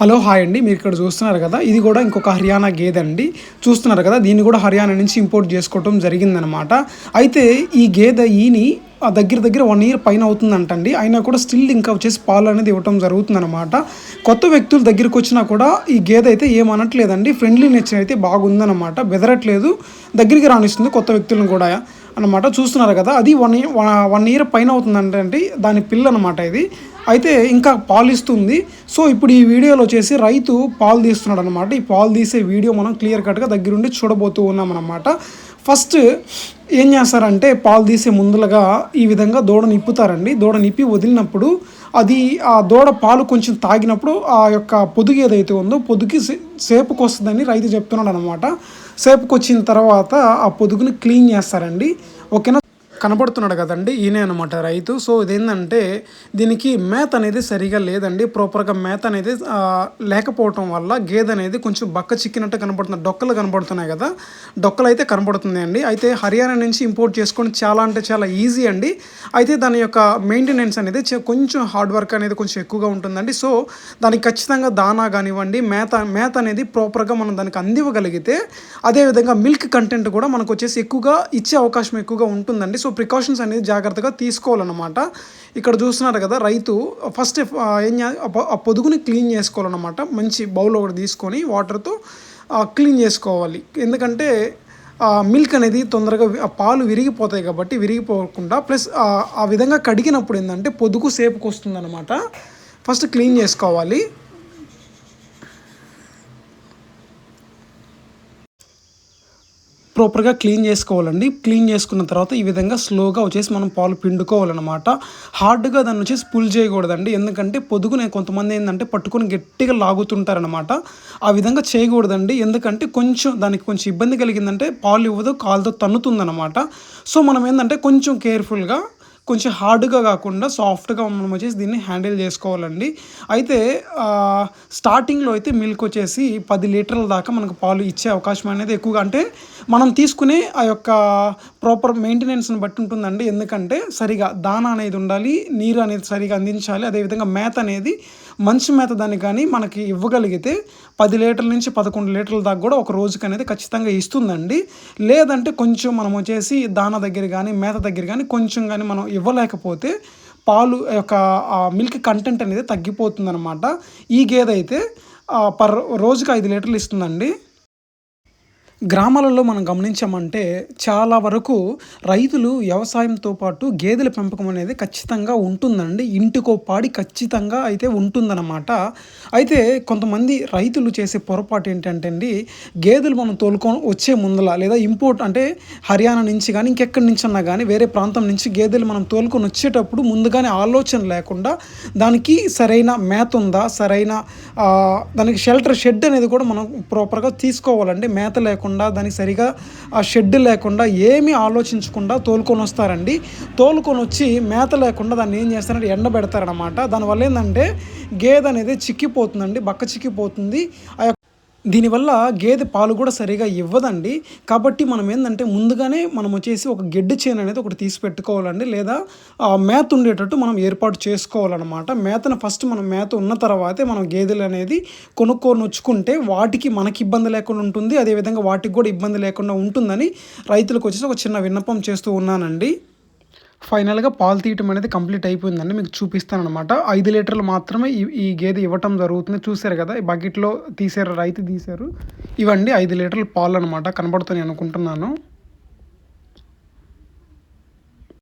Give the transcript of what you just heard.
Hello hi అండి. మీరు ఇక్కడ చూస్తున్నారు కదా ఇది కూడా ఇంకొక హర్యానా గేదె అండి. చూస్తున్నారు కదా దీన్ని కూడా హర్యానా నుంచి ఇంపోర్ట్ చేసుకోవటం జరిగిందనమాట అయితే ఈ గేదె ఈని ఆ దగ్గర దగ్గర వన్ ఇయర్ పైన అవుతుందంటండి. అయినా కూడా స్టిల్ ఇంకా వచ్చేసి పాలు అనేది ఇవ్వటం జరుగుతుందన్నమాట. కొత్త వ్యక్తుల దగ్గరికి వచ్చినా కూడా ఈ గేదె అయితే ఏమనట్లేదండి ఫ్రెండ్లీ నేచర్ అయితే బాగుందన్నమాట. బెదరట్లేదు. దగ్గరికి రానిస్తుంది కొత్త వ్యక్తులను కూడా అనమాట చూస్తున్నారు కదా అది వన్ ఇయర్ వన్ ఇయర్ పైన అవుతుందంటే దాని పిల్ల అనమాట ఇది. అయితే ఇంకా పాలు ఇస్తుంది సో ఇప్పుడు ఈ వీడియోలో వచ్చేసి రైతు పాలు తీస్తున్నాడు అనమాట ఈ పాలు తీసే వీడియో మనం క్లియర్ కట్గా దగ్గరుండి చూడబోతూ ఉన్నాం అనమాట ఫస్ట్ ఏం చేస్తారంటే పాలు తీసే ముందులుగా ఈ విధంగా దూడ నిప్పుతారండి. దూడ నిప్పి వదిలినప్పుడు అది ఆ దూడ పాలు కొంచెం తాగినప్పుడు ఆ యొక్క పొదుగు ఏదైతే ఉందో పొదుగు సేపుకి వస్తుందని రైతు చెప్తున్నాడు అనమాట సేపుకి వచ్చిన తర్వాత ఆ పొదుగుని క్లీన్ చేస్తారండి. ఓకేనా? కనబడుతున్నాడు కదండి ఈయనే అనమాట రైతు. సో ఇదేంటంటే దీనికి మేత అనేది సరిగా లేదండి. ప్రాపర్గా మేత అనేది లేకపోవటం వల్ల గేదె అనేది కొంచెం బక్క చిక్కినట్టు కనబడుతుంది డొక్కలు కనబడుతున్నాయి కదా. డొక్కలు అయితే కనబడుతుంది అండి. అయితే హర్యానా నుంచి ఇంపోర్ట్ చేసుకొని చాలా అంటే చాలా ఈజీ అండి. అయితే దాని యొక్క మెయింటెనెన్స్ అనేది కొంచెం హార్డ్ వర్క్ అనేది కొంచెం ఎక్కువగా ఉంటుందండి. సో దానికి ఖచ్చితంగా దానా కానివ్వండి మేత మేత అనేది ప్రాపర్గా మనం దానికి అందివ్వగలిగితే అదేవిధంగా మిల్క్ కంటెంట్ కూడా మనకు వచ్చేసి ఎక్కువగా ఇచ్చే అవకాశం ఎక్కువగా ఉంటుందండి. సో ప్రికాషన్స్ అనేది జాగ్రత్తగా తీసుకోవాలన్నమాట. ఇక్కడ చూస్తున్నారు కదా రైతు ఫస్ట్ ఏం ఆ పొదుగుని క్లీన్ చేసుకోవాలన్నమాట. మంచి బౌల్ ఒకటి తీసుకొని వాటర్తో క్లీన్ చేసుకోవాలి. ఎందుకంటే మిల్క్ అనేది తొందరగా పాలు విరిగిపోతాయి కాబట్టి విరిగిపోకుండా ప్లస్ ఆ విధంగా కడిగినప్పుడు ఏంటంటే పొదుగు సేపుకి వస్తుందన్నమాట. ఫస్ట్ క్లీన్ చేసుకోవాలి. ప్రాపర్గా క్లీన్ చేసుకోవాలండి. క్లీన్ చేసుకున్న తర్వాత ఈ విధంగా స్లోగా వచ్చేసి మనం పాలు పిండుకోవాలన్నమాట. హార్డ్గా దాన్ని వచ్చేసి పుల్ చేయకూడదండి. ఎందుకంటే పొదుగునే కొంతమంది ఏంటంటే పట్టుకొని గట్టిగా లాగుతుంటారనమాట ఆ విధంగా చేయకూడదండి. ఎందుకంటే కొంచెం దానికి కొంచెం ఇబ్బంది కలిగిందంటే పాలు ఇవ్వదు కాలుతో తన్నుతుందన్నమాట. సో మనం ఏంటంటే కొంచెం కేర్ఫుల్గా కొంచెం హార్డ్గా కాకుండా సాఫ్ట్గా మనం వచ్చేసి దీన్ని హ్యాండిల్ చేసుకోవాలండి. అయితే స్టార్టింగ్లో అయితే మిల్క్ వచ్చేసి పది లీటర్ల దాకా మనకు పాలు ఇచ్చే అవకాశం అనేది ఎక్కువగా అంటే మనం తీసుకునే ఆ యొక్క ప్రాపర్ మెయింటెనెన్స్ని బట్టి ఉంటుందండి. ఎందుకంటే సరిగా దాన అనేది ఉండాలి నీరు అనేది సరిగా అందించాలి అదేవిధంగా మేత అనేది మంచి మేత దాన్ని కానీ మనకి ఇవ్వగలిగితే పది లీటర్ల నుంచి పదకొండు లీటర్ల దాకా కూడా ఒక రోజుకి అనేది ఖచ్చితంగా ఇస్తుందండి. లేదంటే కొంచెం మనం వచ్చేసి దాన దగ్గర కానీ మేత దగ్గర కానీ కొంచెం కానీ మనం ఇవ్వలేకపోతే పాలు యొక్క మిల్క్ కంటెంట్ అనేది తగ్గిపోతుందన్నమాట. ఈ గేదె అయితే పర్ రోజుకి ఐదు లీటర్లు ఇస్తుందండి. గ్రామాలలో మనం గమనించామంటే చాలా వరకు రైతులు వ్యవసాయంతో పాటు గేదెల పెంపకం అనేది ఖచ్చితంగా ఉంటుందండి. ఇంటికో పాడి ఖచ్చితంగా అయితే ఉంటుందన్నమాట. అయితే కొంతమంది రైతులు చేసే పొరపాటు ఏంటంటే అండి గేదెలు మనం తోలుకొని వచ్చే ముందల లేదా ఇంపోర్ట్ అంటే హర్యానా నుంచి కానీ ఇంకెక్కడి నుంచి అన్నా కానీ వేరే ప్రాంతం నుంచి గేదెలు మనం తోలుకొని వచ్చేటప్పుడు ముందుగానే ఆలోచన లేకుండా దానికి సరైన మేత ఉందా సరైన దానికి షెల్టర్ షెడ్ అనేది కూడా మనం ప్రాపర్గా తీసుకోవాలండి. మేత లేకుండా దానికి సరిగా ఆ షెడ్ లేకుండా ఏమీ ఆలోచించకుండా తోలుకొని వస్తారండి. తోలుకొని వచ్చి మేత లేకుండా దాన్ని ఏం చేస్తారంటే ఎండబెడతారనమాట దానివల్ల ఏంటంటే గేదె అనేది చిక్కిపోతుందండి బక్క చిక్కిపోతుంది. ఆ యొక్క దీనివల్ల గేదె పాలు కూడా సరిగా ఇవ్వదండి. కాబట్టి మనం ఏంటంటే ముందుగానే మనం వచ్చేసి ఒక గెడ్డి చేను అనేది ఒకటి తీసి పెట్టుకోవాలండి. లేదా మేత ఉండేటట్టు మనం ఏర్పాటు చేసుకోవాలన్నమాట. మేతను ఫస్ట్ మనం మేత ఉన్న తర్వాతే మనం గేదెలు అనేది కొనుక్కొని వచ్చుకుంటే వాటికి మనకి ఇబ్బంది లేకుండా ఉంటుంది. అదేవిధంగా వాటికి కూడా ఇబ్బంది లేకుండా ఉంటుందని రైతులకు వచ్చేసి ఒక చిన్న విన్నపం చేస్తూ ఉన్నానండి. ఫైనల్గా పాలు తీయటం అనేది కంప్లీట్ అయిపోయిందండి. మీకు చూపిస్తాను అనమాట ఐదు లీటర్లు మాత్రమే ఈ ఈ గేదె ఇవ్వటం జరుగుతుంది. చూశారు కదా ఈ బకెట్లో తీసారు రైతు తీశారు. ఇవండి ఐదు లీటర్ల పాలు అనమాట కనబడుతున్నాయి అనుకుంటున్నాను.